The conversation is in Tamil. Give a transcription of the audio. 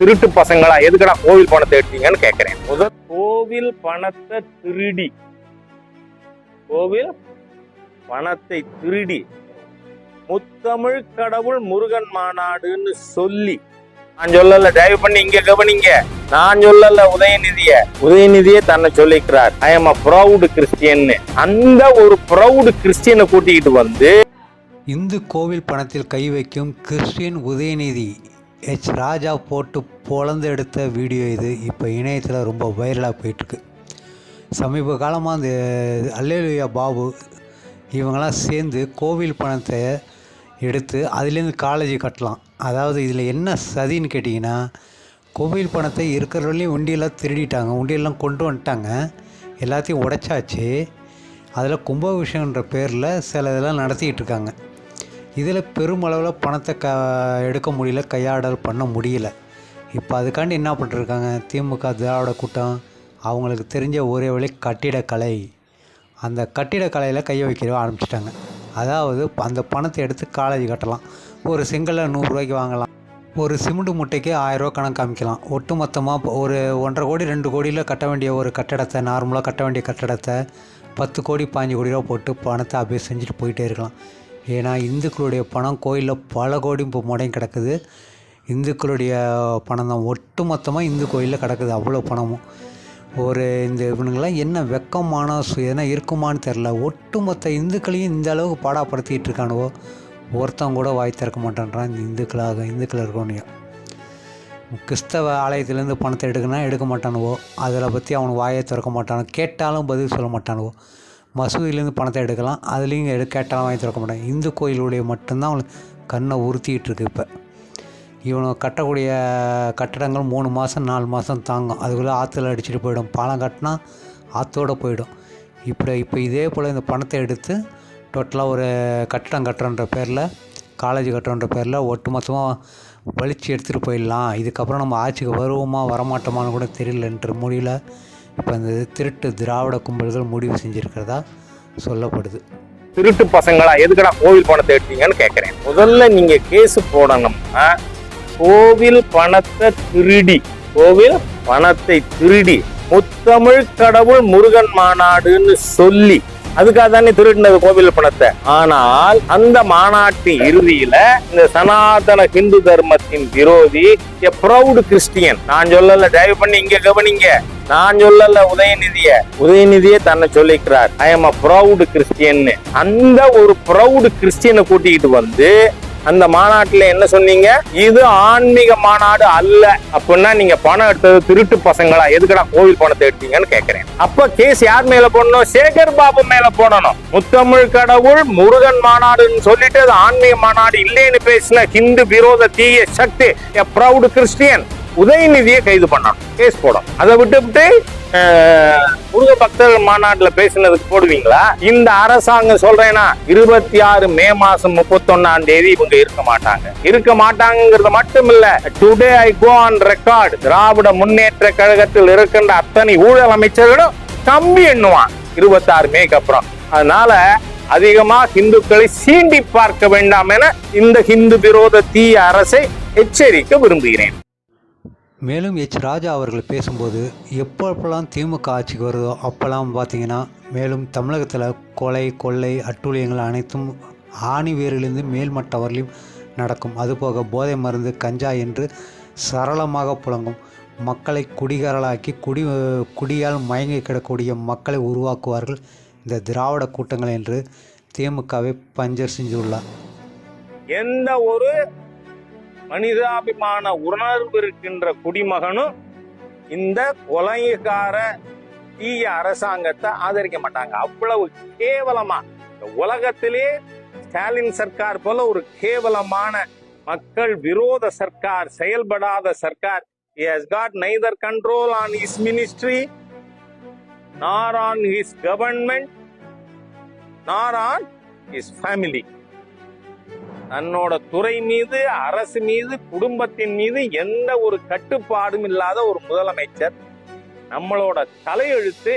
திருட்டு பசங்களா எதுக்குடா கோவில் பணத்தை எடுத்தீங்கன்னு கேக்குறேன். முதல் கோவில் பணத்தை திருடி. கோவில் பணத்தை திருடி. முத்தமிழ் கடவுள் முருகன் மாநாடுன்னு சொல்லி. நான் சொல்லல தயவு பண்ணி இங்க கவனிங்க. நான் சொல்லல உதயநிதிய. உதயநிதியே தன்னை சொல்லிக்கிறார். I am a proud Christian அந்த ஒரு ப்ரௌடு கிறிஸ்டியனை கூட்டிக்கிட்டு வந்து இந்து கோவில் பணத்தில் கை வைக்கும் கிறிஸ்டியன் உதயநிதி. எச் ராஜா போட்டு பொழந்து எடுத்த வீடியோ இது. இப்போ இணையத்தில் ரொம்ப வைரலாக போயிட்டுருக்கு. சமீப காலமாக அந்த அல்லேலுயா பாபு இவங்களாம் சேர்ந்து கோவில் பணத்தை எடுத்து அதுலேருந்து காலேஜ் கட்டலாம். அதாவது இதில் என்ன சதின்னு கேட்டிங்கன்னா கோவில் பணத்தை இருக்கிறவர்களையும் உண்டியெல்லாம் திருடிட்டாங்க. உண்டியெல்லாம் கொண்டு வந்துட்டாங்க. எல்லாத்தையும் உடைச்சாச்சு. அதில் கும்பாபிஷேகன்ற பேரில் சில இதெல்லாம் நடத்திக்கிட்டு இருக்காங்க. இதில் பெருமளவில் பணத்தை க எடுக்க முடியல கையாடல் பண்ண முடியல. இப்போ அதுக்காண்டி என்ன பண்ணிருக்காங்க? திமுக திராவிட கூட்டம் அவங்களுக்கு தெரிஞ்ச ஒரே வழி கட்டிடக்கலை. அந்த கட்டிடக்கலையில் கையை வைக்கிற ஆரம்பிச்சிட்டாங்க. அதாவது அந்த பணத்தை எடுத்து காலேஜ் கட்டலாம். ஒரு செங்கல்ல நூறுரூவாய்க்கு வாங்கலாம். ஒரு சிமெண்ட் முட்டைக்கு ஆயிரரூவா கணக்கு காமிக்கலாம். ஒட்டு மொத்தமாக ஒரு ஒன்றரை கோடி ரெண்டு கோடியில் கட்ட வேண்டிய ஒரு கட்டடத்தை நார்மலாக கட்ட வேண்டிய கட்டடத்தை பத்து கோடி பாஞ்சு கோடி ரூபா போட்டு பணத்தை அப்படியே செஞ்சுட்டு போயிட்டே இருக்கலாம். ஏன்னா இந்துக்களுடைய பணம் கோயிலில் பல கோடி இப்போ முடங்கி கிடக்குது. இந்துக்களுடைய பணம் தான் ஒட்டு மொத்தமாக இந்து கோயிலில் கிடக்குது அவ்வளோ பணமும். ஒரு இந்த இவனுங்களாம் என்ன வெக்கமான சு எதனா இருக்குமான்னு தெரில. ஒட்டுமொத்த இந்துக்களையும் இந்த அளவுக்கு பாடாப்படுத்திக்கிட்டு இருக்கானுவோ ஒருத்தன் கூட வாய் திறக்க மாட்டேன்றான் இந்த இந்துக்களாக இந்துக்கள் இருக்கவனையும் கிறிஸ்தவ ஆலயத்துலேருந்து பணத்தை எடுக்கணும்னா எடுக்க மாட்டானுவோ அதில் பற்றி அவனுக்கு வாயை திறக்க மாட்டானோ கேட்டாலும் பதில் சொல்ல மாட்டானுவோ. மசூதியிலேருந்து பணத்தை எடுக்கலாம். அதுலேயும் எடு கேட்டாலும் வாங்கி திறக்க மாட்டாங்க. இந்து கோயிலுடைய மட்டும்தான் அவனுக்கு கண்ணை உறுத்திக்கிட்டு இருக்கு இப்போ. இவனை கட்டக்கூடிய கட்டடங்கள் மூணு மாதம் நாலு மாதம் தாங்கும். அதுக்குள்ளே ஆற்றுல அடிச்சுட்டு போயிடும். பாலம் கட்டினா ஆற்றோடு போயிடும். இப்படி இப்போ இதே போல் இந்த பணத்தை எடுத்து டோட்டலாக ஒரு கட்டடம் கட்டுறன்ற பேரில் காலேஜ் கட்டுறன்ற பேரில் ஒட்டு மொத்தமாக வலிச்சு எடுத்துகிட்டு போயிடலாம். இதுக்கப்புறம் நம்ம ஆட்சிக்கு வருவோமா வரமாட்டோமான்னு கூட தெரியலன்ற முடியல. இப்போ இந்த திருட்டு திராவிட கும்பல்கள் முடிவு செஞ்சுருக்கிறதா சொல்லப்படுது. திருட்டு பசங்களா எதுக்குடா கோவில் பணத்தை எடுத்தீங்கன்னு கேட்குறேன் முதல்ல நீங்கள் கேஸ் போடணும்னா கோவில் பணத்தை திருடி கோவில் பணத்தை திருடி முத்தமிழ் கடவுள் முருகன் மாநாடுன்னு சொல்லி அதுக்காக தானே திருடினது கோவில் பணத்தை. ஆனால் அந்த மாநாட்டின் இறுதியில இந்த சனாதன ஹிந்து தர்மத்தின் விரோதி எ ப்ரௌடு கிறிஸ்டியன் நான் சொல்லல தயவு பண்ணி இங்க கவனிங்க. நான் சொல்லல உதயநிதிய. உதயநிதிய தன்னை சொல்லிக்கிறார். I am a proud Christian அந்த ஒரு ப்ரௌடு கிறிஸ்டியனை கூட்டிக்கிட்டு வந்து அந்த மாநாட்டில் என்ன சொன்னீங்க? இது ஆன்மீக மாநாடு அல்ல. அப்படின்னா நீங்க பணம் எடுத்தது திருட்டு பசங்களா? எதுக்கடா கோவில் பணத்தை எடுத்தீங்கன்னு கேக்குறேன். அப்ப கேஸ் யார் மேல போடணும்? சேகர் பாபு மேல போடணும். முத்தமிழ் கடவுள் முருகன் மாநாடுன்னு சொல்லிட்டு அது ஆன்மீக மாநாடு இல்லைன்னு பேசின ஹிந்து விரோத தீய சக்தி எ ப்ரௌடு கிறிஸ்டியன் உதயநிதியை கைது பண்ணணும். கேஸ் போடும். அதை விட்டுவிட்டு முருக பக்தர்கள் மாநாட்டில் பேசினதுக்கு போடுவீங்களா? இந்த அரசாங்கம் சொல்றேன்னா இருபத்தி ஆறு மே மாசம் முப்பத்தொன்னாம் தேதி இவங்க இருக்க மாட்டாங்க. இருக்க மாட்டாங்கிறது மட்டும் இல்ல today I go on record Dravida Munnetra கழகத்தில் இருக்கின்ற அத்தனை ஊழல் அமைச்சர்களும் கம்பி எண்ணுவான் இருபத்தாறு மேக்கு அப்புறம். அதனால அதிகமா இந்துக்களை சீண்டி பார்க்க வேண்டாம் என இந்த ஹிந்து விரோத தீய அரசை எச்சரிக்க விரும்புகிறேன். மேலும் எச் ராஜா அவர்கள் பேசும்போது எப்பப்பெல்லாம் திமுக ஆட்சிக்கு வருதோ அப்போல்லாம் பார்த்தீங்கன்னா மேலும் தமிழகத்தில் கொலை கொள்ளை அட்டூழியங்கள் அனைத்தும் ஆணி வேரிலிருந்து மேல்மட்ட வரலையும் நடக்கும். அதுபோக போதை மருந்து கஞ்சா என்று சரளமாக புழங்கும். மக்களை குடிகாரலாக்கி குடி குடியால் மயங்கி கிடக்கூடிய மக்களை உருவாக்குவார்கள் இந்த திராவிட கூட்டங்கள் என்று திமுகவை பஞ்சர் செஞ்சுள்ளார். எந்த ஒரு மனிதாபிமான உணர்வு இருக்கின்ற குடிமகனும் இந்த கொலைகார தீய அரசாங்கத்தை ஆதரிக்க மாட்டாங்க. அவ்வளவு கேவலமா. இந்த உலகத்திலே ஸ்டாலின் சர்க்கார் போல ஒரு கேவலமான மக்கள் விரோத சர்க்கார் செயல்படாத சர்க்கார். He got neither control on his ministry nor on on government nor on his family தன்னோட துறை மீது அரசு மீது குடும்பத்தின் மீது எந்த ஒரு கட்டுப்பாடும் இல்லாத ஒரு முதலமைச்சர் நம்மளோட தலையெழுத்து